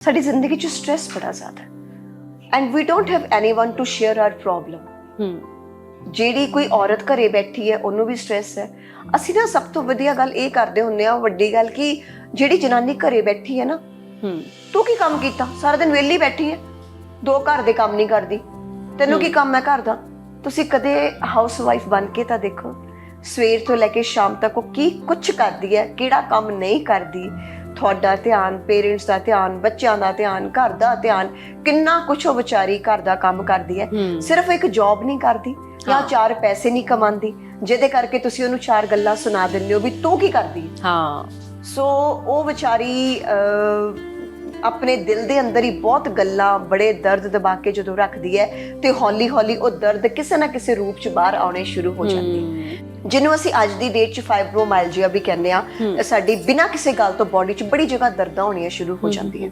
ਸਾਡੀ ਜ਼ਿੰਦਗੀ 'ਚ ਸਟ्रेस ਬੜਾ ਜ਼ਿਆਦਾ ਹੈ and we don't have anyone to share our problem ਹੂੰ ਜਿਹੜੀ ਕੋਈ ਔਰਤ ਘਰੇ ਬੈਠੀ ਹੈ ਉਹਨੂੰ ਵੀ ਸਟ्रेस ਹੈ ਅਸੀਂ ਨਾ ਸਭ ਤੋਂ ਵਧੀਆ ਗੱਲ ਇਹ ਕਰਦੇ ਹੁੰਦੇ ਆ ਵੱਡੀ ਗੱਲ ਕਿ ਜਿਹੜੀ ਜਨਾਨੀ ਘਰੇ ਬੈਠੀ ਹੈ ਨਾ ਹੂੰ ਤੂੰ ਕੀ ਕੰਮ ਕੀਤਾ ਸਾਰਾ ਦਿਨ ਵਿਹਲੀ ਬੈਠੀ ਹੈ ਦੋ ਘਰ ਦੇ ਕੰਮ ਨਹੀਂ ਕਰਦੀ ਤੈਨੂੰ ਕੀ ਕੰਮ ਹੈ ਘਰ ਦਾ ਤੁਸੀਂ ਕਦੇ ਹਾਊਸ ਵਾਈਫ ਬਣ ਕੇ ਤਾਂ ਦੇਖੋ ਸਵੇਰ ਤੋਂ ਲੈ ਕੇ ਸ਼ਾਮ ਤੱਕ ਉਹ ਕੀ ਕੁਝ ਕਰਦੀ ਹੈ ਕਿਹੜਾ ਕੰਮ ਨਹੀਂ ਕਰਦੀ ਤੁਹਾਡਾ ਧਿਆਨ ਪੇਰੈਂਟਸ ਦਾ ਧਿਆਨ ਬੱਚਿਆਂ ਦਾ ਧਿਆਨ ਘਰ ਦਾ ਧਿਆਨ ਕਿੰਨਾ ਕੁਝ ਉਹ ਵਿਚਾਰੀ ਘਰ ਦਾ ਕੰਮ ਕਰਦੀ ਹੈ। ਸਿਰਫ ਇੱਕ ਜੌਬ ਨਹੀਂ ਕਰਦੀ ਜਾਂ। ਚਾਰ ਪੈਸੇ ਨਹੀਂ ਕਮਾਉਂਦੀ ਜਿਹਦੇ ਕਰਕੇ ਤੁਸੀਂ ਉਹਨੂੰ ਚਾਰ ਗੱਲਾਂ ਸੁਣਾ ਦਿੰਦੇ ਹੋ ਵੀ ਤੂੰ ਕੀ ਕਰਦੀ ਹੈ। ਸੋ ਉਹ ਵਿਚਾਰੀ ਆਪਣੇ ਦਿਲ ਦੇ ਅੰਦਰ ਹੀ ਬਹੁਤ ਗੱਲਾਂ ਬੜੇ ਦਰਦ ਦਬਾ ਕੇ ਜਦੋਂ ਰੱਖਦੀ ਹੈ ਤੇ ਹੌਲੀ ਹੌਲੀ ਉਹ ਦਰਦ ਕਿਸੇ ਨਾ ਕਿਸੇ ਰੂਪ ਚ ਬਾਹਰ ਆਉਣੇ ਸ਼ੁਰੂ ਹੋ ਜਾਂਦੇ ਜਿਹਨੂੰ ਅਸੀਂ ਅੱਜ ਦੀ ਡੇਟ ਚ ਫਾਈਬਰੋਮਾਈਲਜੀਆ ਵੀ ਕਹਿੰਦੇ ਆ। ਸਾਡੀ ਬਿਨਾਂ ਕਿਸੇ ਗੱਲ ਤੋਂ ਬਾਡੀ ਚ ਬੜੀ ਜਗ੍ਹਾ ਦਰਦਾਂ ਹੋਣੀਆਂ ਸ਼ੁਰੂ ਹੂੰ। ਜਾਂਦੀਆਂ